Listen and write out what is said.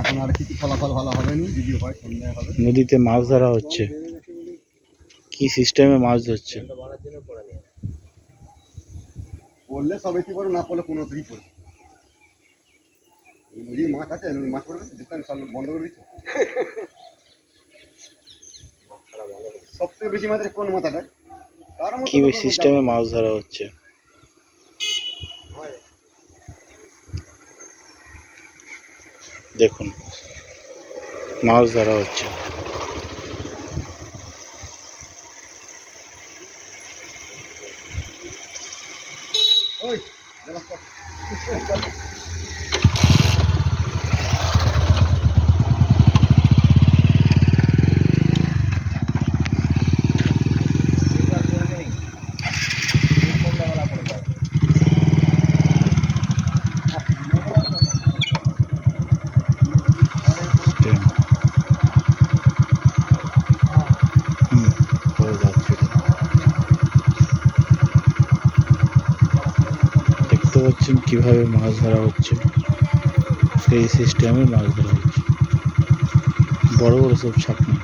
এখন আর কিছু ফলাফল ভালো হবে না যদি হয় সন্ধ্যায় হবে। নদীতে মাছ ধরা হচ্ছে। কি সিস্টেমে মাছ ধরছে? পড়লে সবাই কি করে না পড়লে কোনো তুই পড়ে নদীর মাছ আছে মাছ পড়বে দোকান সব বন্ধ করে দিচ্ছে। সবথেকে বেশি মাত্রা কোন মাথাটা কি সিস্টেমে মাছ ধরা হচ্ছে? দেখুন মাছ ধরা হচ্ছে। দেখতে পাচ্ছেন কীভাবে মাছ ধরা হচ্ছে? সেই সিস্টেমে মাছ ধরা হচ্ছে। বড় বড় সব ছাকনি